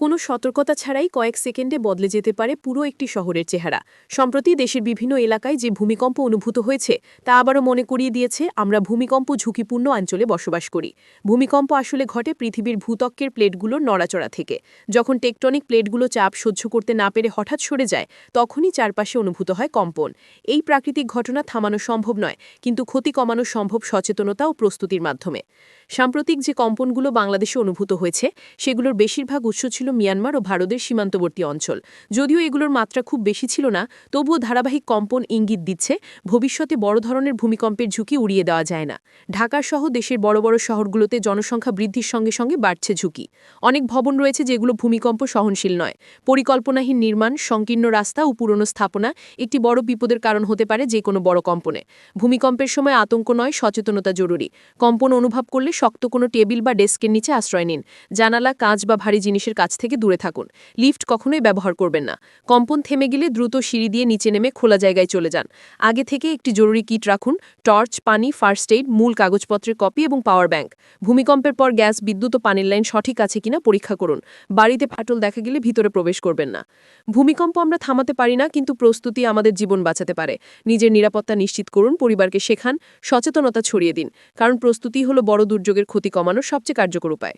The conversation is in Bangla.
কোনো সতর্কতা ছাড়াই কয়েক সেকেন্ডে বদলে যেতে পারে পুরো একটি শহরের চেহারা। সম্প্রতি দেশের বিভিন্ন এলাকায় যে ভূমিকম্প অনুভূত হয়েছে, তা আবারও মনে করিয়ে দিয়েছে আমরা ভূমিকম্প ঝুঁকিপূর্ণ অঞ্চলে বসবাস করি। ভূমিকম্প আসলে ঘটে পৃথিবীর ভূতক্কের প্লেটগুলোর নড়াচড়া থেকে। যখন টেকটনিক প্লেটগুলো চাপ সহ্য করতে না পেরে হঠাৎ সরে যায়, তখনই চারপাশে অনুভূত হয় কম্পন। এই প্রাকৃতিক ঘটনা থামানো সম্ভব নয়, কিন্তু ক্ষতি কমানো সম্ভব সচেতনতা ও প্রস্তুতির মাধ্যমে। সাম্প্রতিক যে কম্পনগুলো বাংলাদেশে অনুভূত হয়েছে, সেগুলোর বেশিরভাগ উৎস ছিল মিয়ানমার ও ভারতের সীমান্তবর্তী অঞ্চল। যদিও এগুলোর মাত্রা খুব বেশি ছিল না, তবুও ধারাবাহিক কম্পন ইঙ্গিত দিচ্ছে ভবিষ্যতে বড় ধরনের ভূমিকম্পের ঝুঁকি উড়িয়ে দেওয়া যায় না। ঢাকা সহ দেশের বড় বড় শহরগুলোতে জনসংখ্যা বৃদ্ধির সঙ্গে সঙ্গে বাড়ছে ঝুঁকি। অনেক ভবন রয়েছে যেগুলো ভূমিকম্প সহনশীল নয়। পরিকল্পনাহীন নির্মাণ, সংকীর্ণ রাস্তা ও পুরনো স্থাপনা একটি বড় বিপদের কারণ হতে পারে যে কোনো বড় কম্পনে। ভূমিকম্পের সময় আতঙ্ক নয়, সচেতনতা জরুরি। কম্পন অনুভব করলে শক্ত কোনো টেবিল বা ডেস্কের নিচে আশ্রয় নিন। জানালা, কাঁচ বা ভারী জিনিসের কাছ থেকে দূরে থাকুন। লিফট কখনোই ব্যবহার করবেন না। কম্পন থেমে গেলে দ্রুত সিঁড়ি দিয়ে নিচে নেমে খোলা জায়গায় চলে যান। আগে থেকে একটি জরুরি কিট রাখুন। টর্চ, পানি, ফার্স্ট এইড, মূল কাগজপত্রের কপি এবং পাওয়ার ব্যাংক। ভূমিকম্পের পর গ্যাস, বিদ্যুৎ ও পানির লাইন সঠিক আছে কিনা পরীক্ষা করুন। বাড়িতে ফাটল দেখা গেলে ভিতরে প্রবেশ করবেন না। ভূমিকম্প আমরা থামাতে পারি না, কিন্তু প্রস্তুতি আমাদের জীবন বাঁচাতে পারে। নিজের নিরাপত্তা নিশ্চিত করুন, পরিবারকে শেখান, সচেতনতা ছড়িয়ে দিন। কারণ প্রস্তুতি হলো বড় দুর্যোগের ক্ষতি কমানোর সবচেয়ে কার্যকর উপায়।